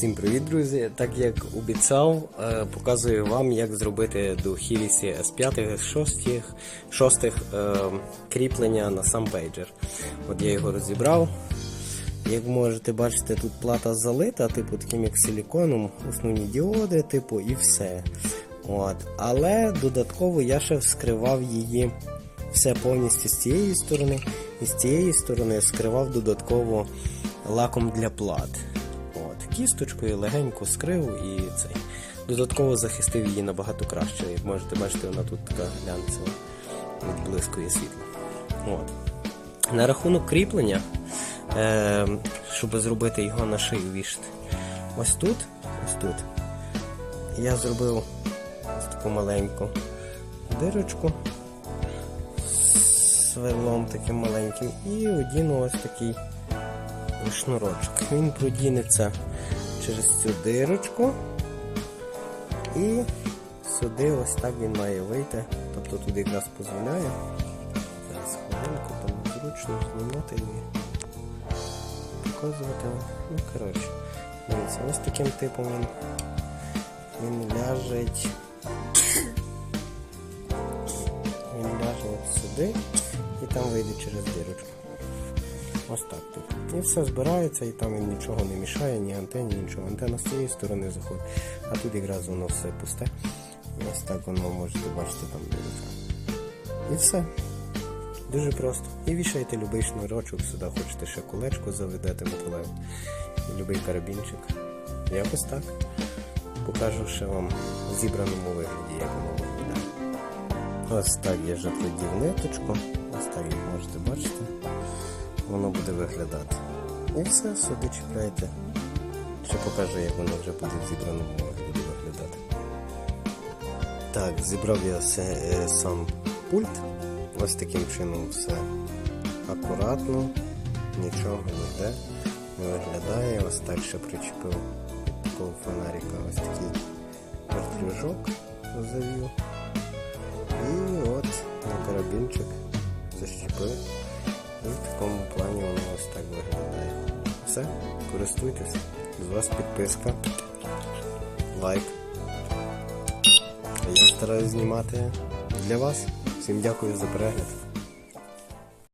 Всім привіт, друзі! Так як обіцяв, е, показую вам, як зробити до Хілісі S5 6, 6 е, кріплення на сам пейджер. От я його розібрав. Як можете бачити, тут плата залита, типу таким як силіконом, основні діоди, типу, і все. От. Але додатково я ще вскривав її все повністю з цієї сторони, і з цієї сторони вскривав додатково лаком для плат. Кісточкою легенько скрив і цей. Додатково захистив її набагато краще. Як можете бачити, вона тут така глянцева, відблискує світло. От. На рахунок кріплення, е, щоб зробити його на шию вішати. Ось тут, ось тут. Я зробив ось таку маленьку дирочку з сверлом таким маленьким і одіну ось такий шнурочок. Він продінеться через цю дирочку і сюди ось так він має вийти. Тобто тут якраз дозволяє. Зараз хвилинку там зручно знімати і показувати. Ну, коротше, дивіться, ось таким типом він, він ляжить. Він ляже сюди і там вийде через дирочку. Ось так тут. І все збирається, і там нічого не мішає, ні антенні, нічого. Антенна з цієї сторони заходить, а тут якраз воно все пусте. Ось так воно можете бачити там дивиться. І все. Дуже просто. І вішаєте будь-який шнурочок сюди, хочете ще колечко заведете металеве, будь-який карабінчик. Якось так. Покажу ще вам в зібраному вигляді, як воно виглядає. Ось так я вже продів ниточку. Ось так як можете бачити воно буде виглядати. І все, сюди чіпляєте. Ще покажу, як воно вже буде в зібраному вигляді виглядати. Так, зібрав я все, е, сам пульт. Ось таким чином все акуратно, нічого ніде не виглядає. Ось так ще причепив такого фонарика ось такий вертлюжок завів. І от на карабінчик защепив. І в такому плані воно ось так виглядає. Все, користуйтесь. З вас підписка, лайк. Я стараюсь знімати для вас. Всім дякую за перегляд.